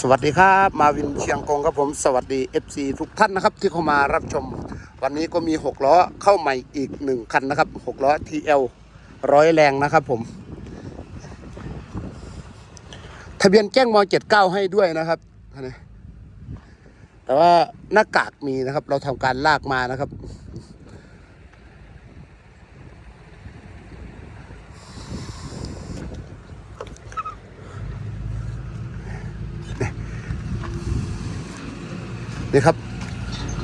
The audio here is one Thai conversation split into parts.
สวัสดีครับ มาวินเชียงกงครับผมสวัสดี FC ทุกท่านนะครับ ที่เข้ามารับชม วันนี้ก็มี 6 ล้อเข้าใหม่อีก 1 คันนะครับ 6 ล้อ TL ร้อยแรงนะครับผม ทะเบียนแจ้งม 79 ให้ด้วยนะครับ แต่ว่าหน้ากากมีนะครับ เราทำการลากมานะครับ นี่ครับ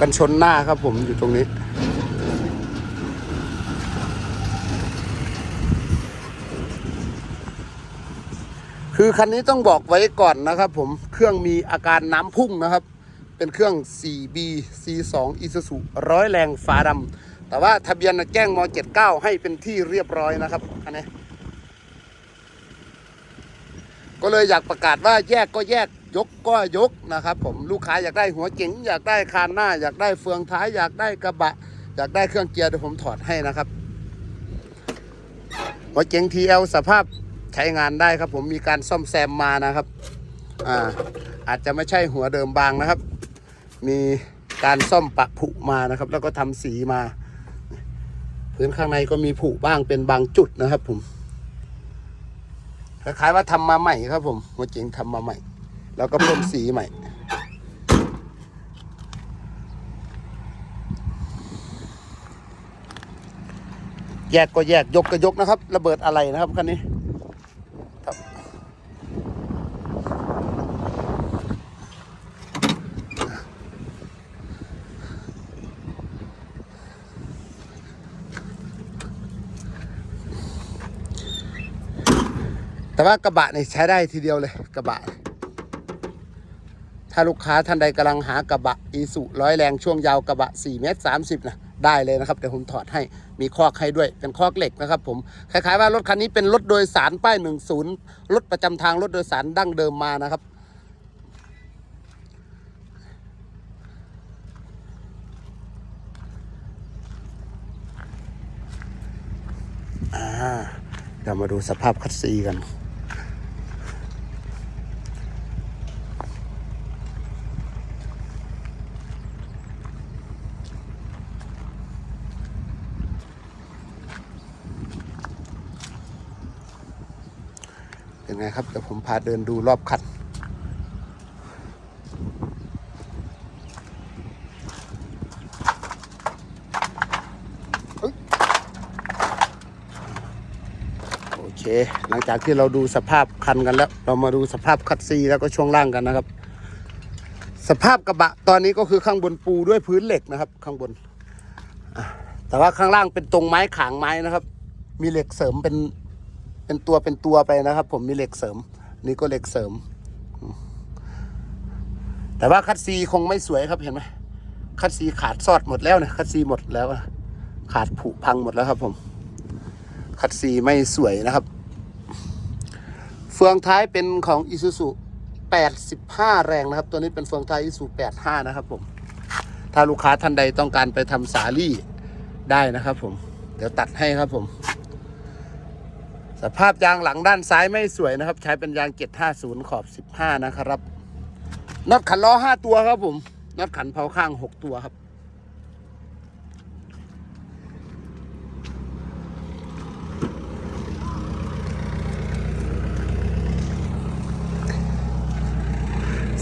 กันชนหน้าครับผมอยู่ตรงนี้ คือคันนี้ต้องบอกไว้ก่อนนะครับผมเครื่องมีอาการน้ำพุ่งนะครับ เป็นเครื่อง 4B C2 Isuzu ร้อยแรงฟ้าดำแต่ว่าทะเบียนแจ้งม 79 ให้เป็นที่เรียบร้อยนะครับคันนี้ก็เลยอยากประกาศว่าแยกก็แยก ยกก็ยกนะครับ ผมลูกค้าอยากได้หัวเก๋งอยากได้คานหน้า อยากได้เฟืองท้าย อยากได้กระบะ อยากได้เครื่องเกียร์เดี๋ยวผมถอดให้นะครับ หัวเก๋ง TL สภาพใช้งานได้ครับ ผมมีการซ่อมแซมมานะครับอ่าอาจจะไม่ใช่หัวเดิมบางนะครับ มีการซ่อมปะผุมานะครับ แล้วก็ทำสีมาพื้นข้างในก็มีผุบ้างเป็นบางจุดนะครับ ผมคล้ายๆว่าทำมาใหม่ครับ ผมหัวเจ๋งทำมาใหม่ แล้วก็พ่นสีใหม่ แยกก็แยกยกก็ยกนะครับ ระเบิดอะไรนะครับคันนี้ครับแต่ว่ากระบะนี่ใช้ได้ทีเดียวเลยกระบะ ถ้าลูกค้าท่านใดกำลังหากระบะอีสุร้อยแรงช่วงยาวกระบะ4เมตร30นะได้เลยนะครับเดี๋ยวผมถอดให้มีคอกให้ด้วยเป็นคอกเหล็กนะครับผมคล้ายๆว่ารถคันนี้เป็นรถโดยสารป้าย 10 รถประจำทางรถโดยสารดั้งเดิมมานะครับเดี๋ยวมาดูสภาพคัดซีกัน เป็นไงครับเดี๋ยวผมพาเดินดูรอบคันโอเค หลังจากที่เราดูสภาพคันกันแล้ว เรามาดูสภาพคัดซีแล้วก็ช่วงล่างกันนะครับ สภาพกระบะตอนนี้ก็คือข้างบนปูด้วยพื้นเหล็กนะครับ ข้างบน แต่ว่าข้างล่างเป็นตรงไม้ขางไม้นะครับ มีเหล็กเสริมเป็น เป็นตัวเป็นตัวไปนะครับ ผมมีเหล็กเสริม นี่ก็เหล็กเสริม แต่ว่าคัดซีคงไม่สวยครับเห็นไหมคัดซีขาดซอดหมดแล้วเนี่ยคัดซีหมดแล้วขาดผุพังหมดแล้วครับ ผม คัดซีไม่สวยนะครับ เฟืองท้ายเป็นของ Isuzu 85 แรงนะครับ ตัวนี้เป็นเฟืองท้าย Isuzu 85 นะครับผม ถ้าลูกค้าท่านใดต้องการไปทำสาลี่ได้นะครับผม เดี๋ยวตัดให้ครับผม สภาพยางหลังด้านซ้ายไม่สวยนะครับ ใช้เป็นยาง 750 ขอบ 15 นะครับน็อตขันล้อ 5 ตัวครับผมน็อตขันเผาข้าง 6 ตัวครับ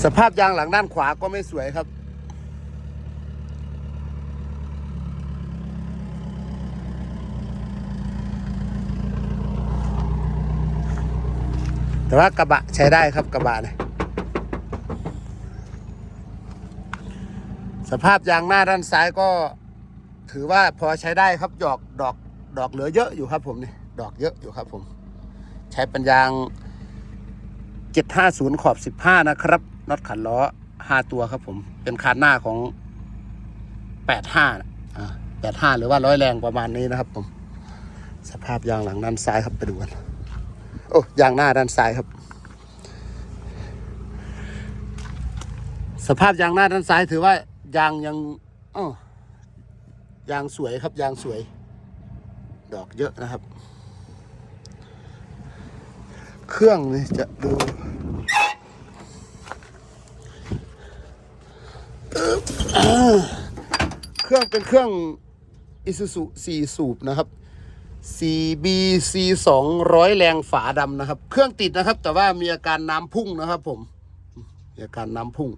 สภาพยางหลังด้านขวาก็ไม่สวยครับ แต่ว่ากระบะใช้ได้ครับกระบะเนี่ยสภาพยางหน้าด้านซ้ายก็ถือว่าพอใช้ได้ครับดอกดอกดอกเหลือเยอะอยู่ครับผมนี่ดอกเยอะอยู่ครับผม ใช้เป็นยาง 750 ขอบ 15 นะครับน็อตขันล้อ 5 ตัวครับผม เป็นคานหน้าของ 85นะอ่า85 หรือว่าร้อยแรงประมาณนี้นะครับผม สภาพยางหลังด้านซ้ายครับไปดูกัน โอ้ยางหน้าด้านซ้ายครับ สภาพยางหน้าด้านซ้ายถือว่ายางยังออยางสวยครับยางสวย ดอกเยอะนะครับ เครื่องนี่จะดูเครื่องเป็นเครื่องอิซูซุสี่สูบนะครับ CBC 200แรงฝาดำนะครับ เครื่องติดนะครับ แต่ว่ามีอาการน้ำพุ่งนะครับผม มีอาการน้ำพุ่ง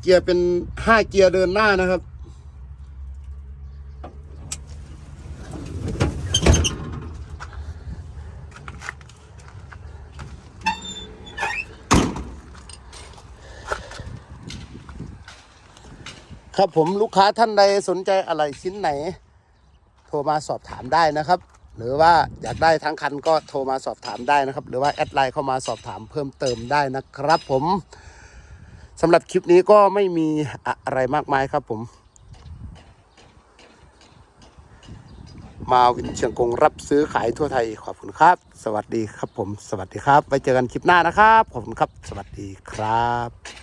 เกียร์เป็น 5 เกียร์เดินหน้านะครับ ครับผมลูกค้าท่านใดสนใจอะไรชิ้นไหน โทรมาสอบถามได้นะครับ หรือว่าอยากได้ทั้งคันก็โทรมาสอบถามได้นะครับ หรือว่าแอดไลน์เข้ามาสอบถามเพิ่มเติมได้นะครับ ผมสำหรับคลิปนี้ก็ไม่มีอะไรมากมายครับผม มาวินเชียงกงรับซื้อขายทั่วไทยขอบคุณครับ สวัสดีครับผม สวัสดีครับ ไว้เจอกันคลิปหน้านะครับ ขอบคุณครับ สวัสดีครับ